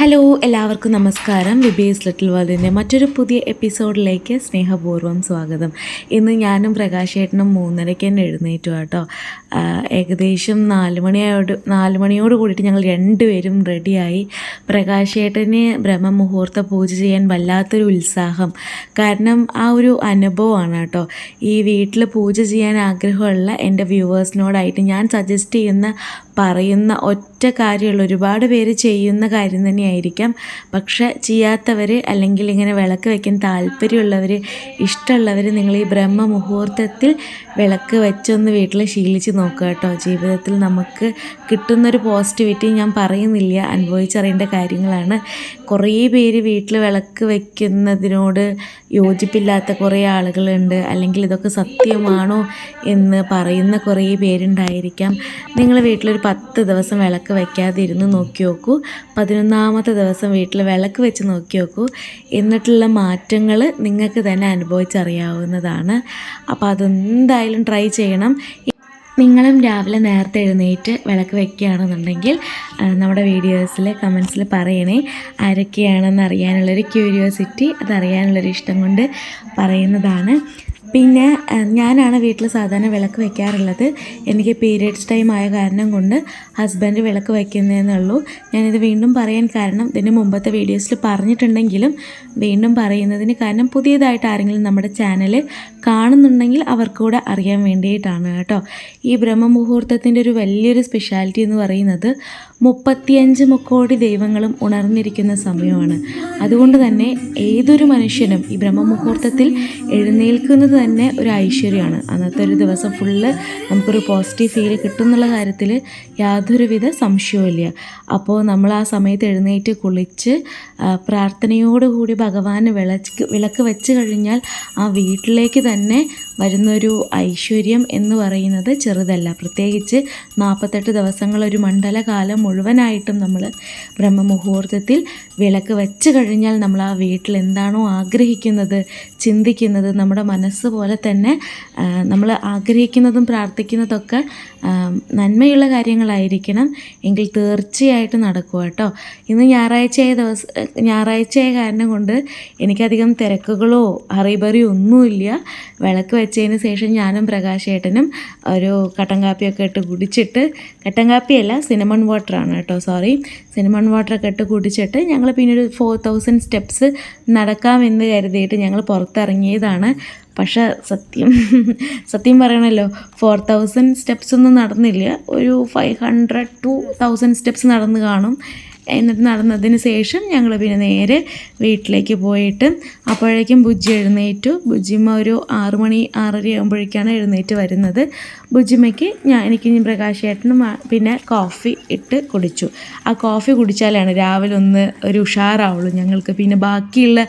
Hello എല്ലാവർക്കും നമസ്കാരം. വിബേസ് little വേൾഡിന്റെ മറ്റൊരു പുതിയ എപ്പിസോഡിലേക്ക് സ്നേഹപൂർവം സ്വാഗതം. ഇന്ന് ഞാനും പ്രകാശേട്ടനും മൂന്നരയ്ക്ക് തന്നെ എഴുന്നേറ്റു കേട്ടോ. ഏകദേശം നാല് മണിയോട് നാല് മണിയോട് കൂടിയിട്ട് ഞങ്ങൾ രണ്ടുപേരും റെഡിയായി. പ്രകാശേട്ടന് ബ്രഹ്മമുഹൂർത്ത പൂജ ചെയ്യാൻ വല്ലാത്തൊരു ഉത്സാഹം. കാരണം ആ ഒരു അനുഭവമാണ് കേട്ടോ. ഈ വീട്ടിൽ പൂജ ചെയ്യാൻ ആഗ്രഹമുള്ള എന്റെ വ്യൂവേഴ്സിനോടായിട്ട് ഞാൻ സജസ്റ്റ് ചെയ്യുന്ന പറയുന്ന ഒറ്റ കാര്യമുള്ള. ഒരുപാട് പേര് ചെയ്യുന്ന കാര്യം തന്നെയായിരിക്കാം. പക്ഷെ ചെയ്യാത്തവർ അല്ലെങ്കിൽ ഇങ്ങനെ വിളക്ക് വയ്ക്കാൻ താല്പര്യമുള്ളവർ ഇഷ്ടമുള്ളവർ നിങ്ങൾ ഈ ബ്രഹ്മ മുഹൂർത്തത്തിൽ വിളക്ക് വെച്ചൊന്ന് വീട്ടിൽ ശീലിച്ച് നോക്കുക കേട്ടോ. ജീവിതത്തിൽ നമുക്ക് കിട്ടുന്നൊരു പോസിറ്റിവിറ്റി ഞാൻ പറയുന്നില്ല. അനുഭവിച്ചറിയേണ്ട കാര്യങ്ങളാണ്. കുറേ പേര് വീട്ടിൽ വിളക്ക് വയ്ക്കുന്നതിനോട് യോജിപ്പില്ലാത്ത കുറേ ആളുകളുണ്ട്. അല്ലെങ്കിൽ ഇതൊക്കെ സത്യമാണോ എന്ന് പറയുന്ന കുറേ പേരുണ്ടായിരിക്കാം. നിങ്ങൾ വീട്ടിലൊരു പത്ത് ദിവസം വിളക്ക് വയ്ക്കാതെ ഇരുന്ന് നോക്കി നോക്കൂ. പതിനൊന്നാമത്തെ ദിവസം വീട്ടിൽ വിളക്ക് വെച്ച് നോക്കി നോക്കൂ. എന്നിട്ടുള്ള മാറ്റങ്ങൾ നിങ്ങൾക്ക് തന്നെ അനുഭവിച്ചറിയാവുന്നതാണ്. അപ്പോൾ അതെന്തായാലും ട്രൈ ചെയ്യണം. നിങ്ങളും രാവിലെ നേരത്തെ എഴുന്നേറ്റ് വിളക്ക് വെക്കുകയാണെന്നുണ്ടെങ്കിൽ നമ്മുടെ വീഡിയോസിൽ കമൻസിൽ പറയണേ ആരൊക്കെയാണെന്ന് അറിയാനുള്ളൊരു ക്യൂരിയോസിറ്റി അതറിയാനുള്ളൊരു ഇഷ്ടം കൊണ്ട് പറയുന്നതാണ്. പിന്നെ ഞാനാണ് വീട്ടിൽ സാധാരണ വിളക്ക് വയ്ക്കാറുള്ളത് എനിക്ക് പീരിയഡ്സ് ടൈം ആയ കാരണം കൊണ്ട് ഹസ്ബൻഡ് വിളക്ക് വയ്ക്കുന്നതെന്നുള്ളൂ ഞാനിത് വീണ്ടും പറയാൻ കാരണം ഇതിന് മുമ്പത്തെ വീഡിയോസിൽ പറഞ്ഞിട്ടുണ്ടെങ്കിലും വീണ്ടും പറയുന്നതിന് കാരണം പുതിയതായിട്ട് ആരെങ്കിലും നമ്മുടെ ചാനൽ കാണുന്നുണ്ടെങ്കിൽ അവർക്കൂടെ അറിയാൻ വേണ്ടിയിട്ടാണ് കേട്ടോ. ഈ ബ്രഹ്മമുഹൂർത്തത്തിന്റെ ഒരു വലിയൊരു സ്പെഷ്യാലിറ്റി എന്ന് പറയുന്നത് മുപ്പത്തിയഞ്ച് മുക്കോടി ദൈവങ്ങളും ഉണർന്നിരിക്കുന്ന സമയമാണ്. അതുകൊണ്ട് തന്നെ ഏതൊരു മനുഷ്യനും ഈ ബ്രഹ്മമുഹൂർത്തത്തിൽ എഴുന്നേൽക്കുന്നത് തന്നെ ഒരു ഐശ്വര്യമാണ്. അന്നത്തെ ഒരു ദിവസം ഫുള്ള് നമുക്കൊരു പോസിറ്റീവ് ഫീൽ കിട്ടും എന്നുള്ള കാര്യത്തിൽ യാതൊരുവിധ സംശയവുമില്ല. അപ്പോൾ നമ്മൾ ആ സമയത്ത് എഴുന്നേറ്റ് കുളിച്ച് പ്രാർത്ഥനയോടുകൂടി ഭഗവാന് വിളക്ക് വിളക്ക് വെച്ച് കഴിഞ്ഞാൽ ആ വീട്ടിലേക്ക് തന്നെ വരുന്നൊരു ഐശ്വര്യം എന്ന് പറയുന്നത് ചെറുതല്ല. പ്രത്യേകിച്ച് നാൽപ്പത്തെട്ട് ദിവസങ്ങൾ ഒരു മണ്ഡലകാലം മുഴുവനായിട്ടും നമ്മൾ ബ്രഹ്മമുഹൂർത്തത്തിൽ വിളക്ക് വെച്ച് കഴിഞ്ഞാൽ നമ്മൾ ആ വീട്ടിൽ എന്താണോ ആഗ്രഹിക്കുന്നത് ചിന്തിക്കുന്നത് നമ്മുടെ മനസ്സ് പോലെ തന്നെ നമ്മൾ ആഗ്രഹിക്കുന്നതും പ്രാർത്ഥിക്കുന്നതൊക്കെ നന്മയുള്ള കാര്യങ്ങളായിരിക്കണം എങ്കിൽ തീർച്ചയായിട്ടും നടക്കുക കേട്ടോ. ഇന്ന് ഞായറാഴ്ചയായ ദിവസം ഞായറാഴ്ചയായ കാരണം കൊണ്ട് എനിക്കധികം തിരക്കുകളോ അറിയിപ്പറിയോ ഒന്നുമില്ല. വിളക്ക് വെച്ചതിന് ശേഷം ഞാനും പ്രകാശേട്ടനും ഒരു കട്ടൻ കാപ്പിയൊക്കെ ഇട്ട് കുടിച്ചിട്ട് കട്ടൻ കാപ്പിയല്ല സിനമൺ വാട്ടറാണ് കേട്ടോ സോറി സിനിമൺ വാട്ടറൊക്കെ ഇട്ട് കുടിച്ചിട്ട് ഞങ്ങൾ പിന്നെ ഒരു ഫോർ തൗസൻഡ് സ്റ്റെപ്സ് നടക്കാമെന്ന് കരുതിയിട്ട് ഞങ്ങൾ പുറത്തിറങ്ങിയതാണ്. പക്ഷേ സത്യം സത്യം പറയണല്ലോ ഫോർ തൗസൻഡ് സ്റ്റെപ്സ് ഒന്നും നടന്നില്ല. ഒരു five hundred two thousand steps നടന്ന് കാണും. എന്നിട്ട് നടന്നതിന് ശേഷം ഞങ്ങൾ പിന്നെ നേരെ വീട്ടിലേക്ക് പോയിട്ട് അപ്പോഴേക്കും ബുജ്ജി എഴുന്നേറ്റു. ബുജ്ജിമ്മ ഒരു ആറു മണി ആറര ആകുമ്പോഴേക്കാണ് എഴുന്നേറ്റ് വരുന്നത്. ബുജ്ജിമ്മയ്ക്ക് ഞാൻ എനിക്ക് പ്രകാശ് പ്രകാശേട്ടനും പിന്നെ കോഫി ഇട്ട് കുടിച്ചു. ആ കോഫി കുടിച്ചാലാണ് രാവിലെ ഒന്ന് ഒരു ഉഷാറാവുള്ളൂ ഞങ്ങൾക്ക്. പിന്നെ ബാക്കിയുള്ള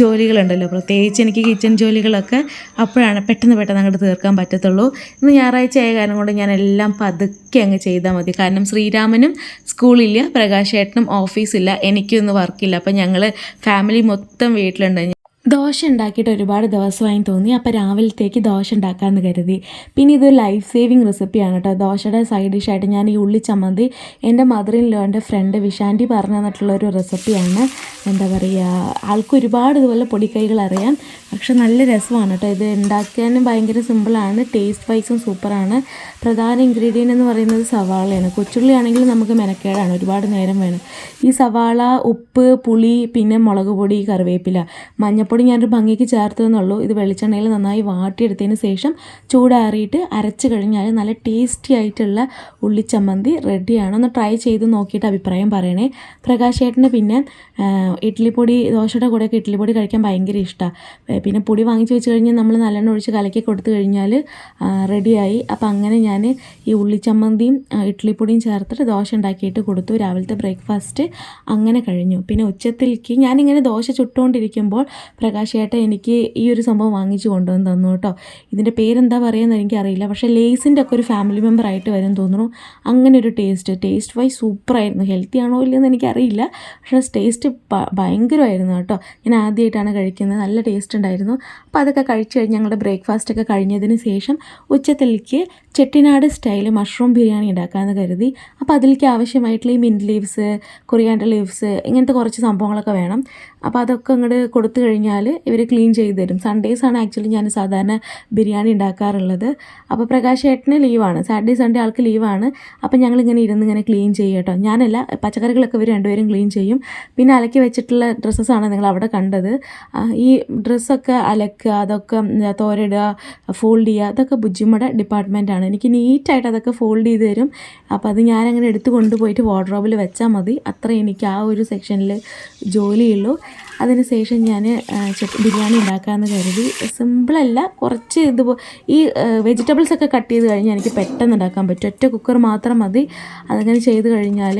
ജോലികളുണ്ടല്ലോ പ്രത്യേകിച്ച് എനിക്ക് കിച്ചൺ ജോലികളൊക്കെ അപ്പോഴാണ് പെട്ടെന്ന് പെട്ടെന്ന് അങ്ങോട്ട് തീർക്കാൻ പറ്റത്തുള്ളൂ. ഇന്ന് ഞായറാഴ്ച ആയ കാരണം കൊണ്ട് ഞാൻ എല്ലാം പതുക്കെ അങ്ങ് ചെയ്താൽ മതി. കാരണം ശ്രീരാമനും സ്കൂളില്ല പ്രകാശേട്ടനും ഓഫീസില്ല എനിക്കൊന്നും വർക്കില്ല അപ്പം ഞങ്ങൾ ഫാമിലി മൊത്തം വീട്ടിലുണ്ട്. ദോശ ഉണ്ടാക്കിയിട്ട് ഒരുപാട് ദിവസമായി തോന്നി. അപ്പോൾ രാവിലത്തേക്ക് ദോശ ഉണ്ടാക്കാമെന്ന് കരുതി. പിന്നെ ഇത് ലൈഫ് സേവിങ് റെസിപ്പിയാണ് കേട്ടോ ദോശയുടെ സൈഡ് ഡിഷായിട്ട് ഞാൻ ഈ ഉള്ളി ചമ്മന്തി എന്റെ മദറിൻ ലോന്റെ ഫ്രണ്ട് വിശാന്തി പറഞ്ഞു തന്നിട്ടുള്ള ഒരു റെസിപ്പിയാണ് എന്താ പറയുക ആൾക്ക് ഒരുപാട് ഇതുപോലെ പൊടിക്കൈകൾ അറിയാം. പക്ഷെ നല്ല രസമാണ് കേട്ടോ ഇത് ഉണ്ടാക്കാനും ഭയങ്കര സിമ്പിളാണ് ടേസ്റ്റ് വൈസും സൂപ്പറാണ് പ്രധാന ഇൻഗ്രീഡിയന്റ് എന്ന് പറയുന്നത് സവാളയാണ്. കൊച്ചുള്ളി ആണെങ്കിൽ നമുക്ക് മെനക്കേടാണ്. ഒരുപാട് നേരം വേണം. ഈ സവാള ഉപ്പ് പുളി പിന്നെ മുളക് പൊടി കറിവേപ്പില മഞ്ഞപ്പൊടി ഞാനൊരു ഭംഗിക്ക് ചേർത്തതെന്നുള്ളൂ. ഇത് വെളിച്ചെണ്ണയിൽ നന്നായി വാട്ടിയെടുത്തതിന് ശേഷം ചൂടാറിയിട്ട് അരച്ച് കഴിഞ്ഞാൽ നല്ല ടേസ്റ്റി ആയിട്ടുള്ള ഉള്ളിച്ചമ്മന്തി റെഡിയാണ് ഒന്ന് ട്രൈ ചെയ്ത് നോക്കിയിട്ട് അഭിപ്രായം പറയണേ. പ്രകാശ് ചേട്ടന് പിന്നെ ഇഡ്ഡലിപ്പൊടി ദോശയുടെ കൂടെയൊക്കെ ഇഡ്ഡലിപ്പൊടി കഴിക്കാൻ ഭയങ്കര ഇഷ്ടമാണ് പിന്നെ പൊടി വാങ്ങിച്ച് വെച്ച് കഴിഞ്ഞാൽ നമ്മൾ നല്ലെണ്ണ ഒഴിച്ച് കലക്കി കൊടുത്തു കഴിഞ്ഞാൽ റെഡിയായി അപ്പോൾ അങ്ങനെ ഞാൻ ഈ ഉള്ളിച്ചമ്മന്തിയും ഇഡ്ഡലിപ്പൊടിയും ചേർത്തിട്ട് ദോശ ഉണ്ടാക്കിയിട്ട് കൊടുത്തു രാവിലത്തെ ബ്രേക്ക്ഫാസ്റ്റ് അങ്ങനെ കഴിഞ്ഞു. പിന്നെ ഉച്ചത്തിലേക്ക് ഞാനിങ്ങനെ ദോശ ചുട്ടുകൊണ്ടിരിക്കുമ്പോൾ പ്രകാശ് ചേട്ടൻ എനിക്ക് ഈ ഒരു സംഭവം വാങ്ങിച്ചു കൊണ്ടുവന്ന് തന്നു കേട്ടോ. ഇതിന്റെ പേരെന്താ പറയുന്നത് എനിക്കറിയില്ല. പക്ഷേ ലേസിന്റെ ഒക്കെ ഒരു ഫാമിലി മെമ്പർ ആയിട്ട് വരും തോന്നുന്നു. അങ്ങനെ ഒരു ടേസ്റ്റ് ടേസ്റ്റ് വൈസ് സൂപ്പറായിരുന്നു. ഹെൽത്തി ആണോ ഇല്ലയെന്ന് എനിക്കറിയില്ല. പക്ഷേ ടേസ്റ്റ് ഭയങ്കരമായിരുന്നു കേട്ടോ. ഞാൻ ആദ്യമായിട്ടാണ് കഴിക്കുന്നത്. നല്ല ടേസ്റ്റ് ഉണ്ടായിരുന്നു. അപ്പോൾ അതൊക്കെ കഴിച്ച് കഴിഞ്ഞ് ഞങ്ങളുടെ ബ്രേക്ക്ഫാസ്റ്റ് ഒക്കെ കഴിഞ്ഞതിന് ശേഷം ഉച്ചത്തിലേക്ക് ചെട്ടിനാട് സ്റ്റൈൽ മഷ്റൂം ബിരിയാണി ഉണ്ടാക്കാമെന്ന് കരുതി. അപ്പോൾ അതിലേക്ക് ആവശ്യമായിട്ടുള്ള ഈ മിന്റ് ലീവ്സ് കൊറിയാണ്ടർ ലീവ്സ് ഇങ്ങനത്തെ കുറച്ച് സംഭവങ്ങളൊക്കെ വേണം. അപ്പോൾ അതൊക്കെ അങ്ങോട്ട് കൊടുത്തു കഴിഞ്ഞാൽ ഇവർ ക്ലീൻ ചെയ്ത് തരും. സൺഡേസാണ് ആക്ച്വലി ഞാൻ സാധാരണ ബിരിയാണി ഉണ്ടാക്കാറുള്ളത്. അപ്പോൾ പ്രകാശ് ഏട്ടന് ലീവാണ്. സാറ്റർഡേ സൺഡേ ആൾക്ക് ലീവാണ്. അപ്പോൾ ഞങ്ങൾ ഇങ്ങനെ ഇരുന്ന് ഇങ്ങനെ ക്ലീൻ ചെയ്യും കേട്ടോ ഞാനല്ല പച്ചക്കറികളൊക്കെ ഇവർ രണ്ടുപേരും ക്ലീൻ ചെയ്യും. പിന്നെ അലക്കി വെച്ചിട്ടുള്ള ഡ്രസ്സസ്സാണ് നിങ്ങൾ അവിടെ കണ്ടത്. ഈ ഡ്രസ്സൊക്കെ അലക്കുക അതൊക്കെ തോരിടുക ഫോൾഡ് ചെയ്യുക അതൊക്കെ ബുജ്ജിമ്മയുടെ ഡിപ്പാർട്ട്മെന്റാണ് എനിക്ക് നീറ്റായിട്ട് അതൊക്കെ ഫോൾഡ് ചെയ്ത് തരും. അപ്പോൾ അത് ഞാനങ്ങനെ എടുത്ത് കൊണ്ടുപോയിട്ട് വാർഡ്രോബിൽ വെച്ചാൽ മതി. അത്ര എനിക്ക് ആ ഒരു സെക്ഷനിൽ ജോലിയുള്ളൂ. അതിന് ശേഷം ഞാൻ ബിരിയാണി ഉണ്ടാക്കാമെന്ന് കരുതി. സിമ്പിളല്ല കുറച്ച് ഇത് ഈ വെജിറ്റബിൾസ് ഒക്കെ കട്ട് ചെയ്ത് കഴിഞ്ഞാൽ എനിക്ക് പെട്ടെന്ന് ഉണ്ടാക്കാൻ പറ്റും. ഒറ്റ കുക്കർ മാത്രം മതി. അതങ്ങനെ ചെയ്ത് കഴിഞ്ഞാൽ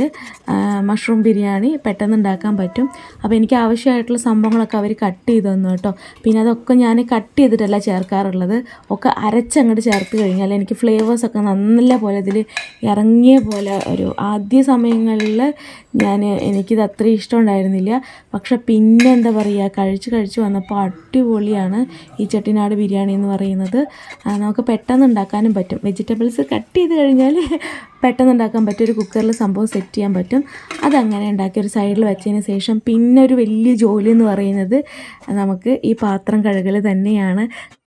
മഷ്റൂം ബിരിയാണി പെട്ടെന്ന് ഉണ്ടാക്കാൻ പറ്റും. അപ്പോൾ എനിക്ക് ആവശ്യമായിട്ടുള്ള സംഭവങ്ങളൊക്കെ അവർ കട്ട് ചെയ്ത് തന്നു കേട്ടോ. പിന്നെ അതൊക്കെ ഞാൻ കട്ട് ചെയ്തിട്ടല്ല ചേർക്കാറുള്ളത്. ഒക്കെ അരച്ചങ്ങോട്ട് ചേർത്ത് കഴിഞ്ഞാൽ എനിക്ക് ഫ്ലേവേഴ്സൊക്കെ നല്ല പോലെ ഇതിൽ ഇറങ്ങിയ പോലെ ഒരു ആദ്യ സമയങ്ങളിൽ ഞാൻ എനിക്കിത് അത്ര ഇഷ്ടമുണ്ടായിരുന്നില്ല പക്ഷെ പിന്നെ എന്താ പറയുക കഴിച്ച് കഴിച്ച് വന്നപ്പോൾ അടിപൊളിയാണ് ഈ ചെട്ടിനാട് ബിരിയാണി എന്ന് പറയുന്നത്. നമുക്ക് പെട്ടെന്ന് ഉണ്ടാക്കാനും പറ്റും. വെജിറ്റബിൾസ് കട്ട് ചെയ്ത് കഴിഞ്ഞാൽ പെട്ടെന്ന് ഉണ്ടാക്കാൻ പറ്റും. ഒരു കുക്കറിൽ സംഭവം സെറ്റ് ചെയ്യാൻ പറ്റും. അതങ്ങനെ ഉണ്ടാക്കി ഒരു സൈഡിൽ വെച്ചതിന് ശേഷം പിന്നെ ഒരു വലിയ ജോലി എന്ന് പറയുന്നത് നമുക്ക് ഈ പാത്രം കഴുകൽ തന്നെയാണ്.